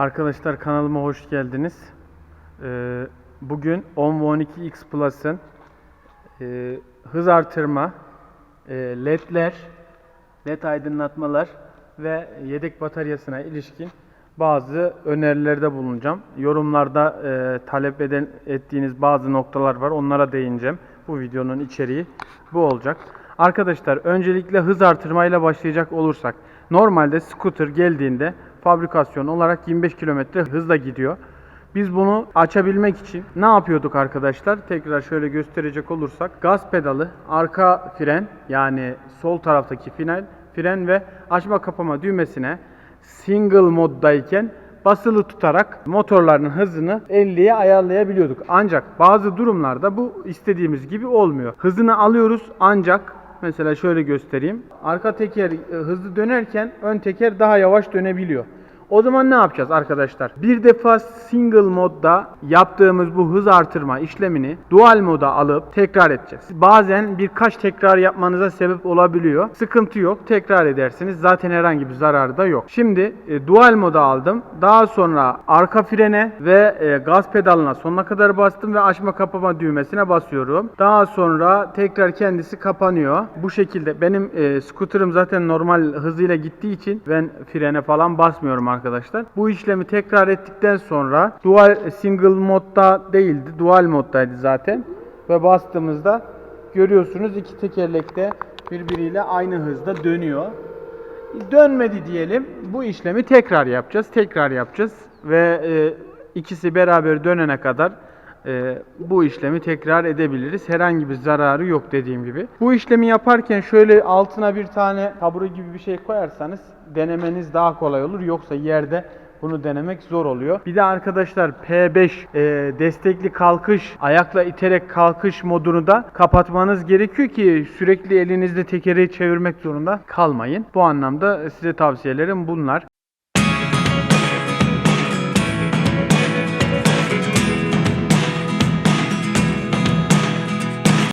Arkadaşlar kanalıma hoş geldiniz. Ee, bugün 10 ve 12 X Plus'ın e, hız artırma, e, ledler, led aydınlatmalar ve yedek bataryasına ilişkin bazı önerilerde bulunacağım. Yorumlarda e, talep eden, ettiğiniz bazı noktalar var. Onlara değineceğim. Bu videonun içeriği bu olacak. Arkadaşlar öncelikle hız artırmayla başlayacak olursak normalde scooter geldiğinde fabrikasyon olarak 25 km hızla gidiyor. Biz bunu açabilmek için ne yapıyorduk arkadaşlar? Tekrar şöyle gösterecek olursak gaz pedalı, arka fren yani sol taraftaki fren, fren ve açma kapama düğmesine single moddayken basılı tutarak motorların hızını 50'ye ayarlayabiliyorduk. Ancak bazı durumlarda bu istediğimiz gibi olmuyor. Hızını alıyoruz ancak mesela şöyle göstereyim. Arka teker e, hızlı dönerken ön teker daha yavaş dönebiliyor. O zaman ne yapacağız arkadaşlar? Bir defa single modda yaptığımız bu hız artırma işlemini dual moda alıp tekrar edeceğiz. Bazen birkaç tekrar yapmanıza sebep olabiliyor. Sıkıntı yok. Tekrar edersiniz. Zaten herhangi bir zararı da yok. Şimdi e, dual moda aldım. Daha sonra arka frene ve e, gaz pedalına sonuna kadar bastım ve açma kapama düğmesine basıyorum. Daha sonra tekrar kendisi kapanıyor. Bu şekilde benim e, scooter'ım zaten normal hızıyla gittiği için ben frene falan basmıyorum arkadaşlar. Bu işlemi tekrar ettikten sonra dual single modda değildi. Dual moddaydı zaten. Ve bastığımızda görüyorsunuz iki tekerlekte birbiriyle aynı hızda dönüyor. Dönmedi diyelim. Bu işlemi tekrar yapacağız. Tekrar yapacağız ve e, ikisi beraber dönene kadar e, bu işlemi tekrar edebiliriz. Herhangi bir zararı yok dediğim gibi. Bu işlemi yaparken şöyle altına bir tane tabure gibi bir şey koyarsanız denemeniz daha kolay olur. Yoksa yerde bunu denemek zor oluyor. Bir de arkadaşlar P5 e, destekli kalkış, ayakla iterek kalkış modunu da kapatmanız gerekiyor ki sürekli elinizde tekeri çevirmek zorunda kalmayın. Bu anlamda size tavsiyelerim bunlar.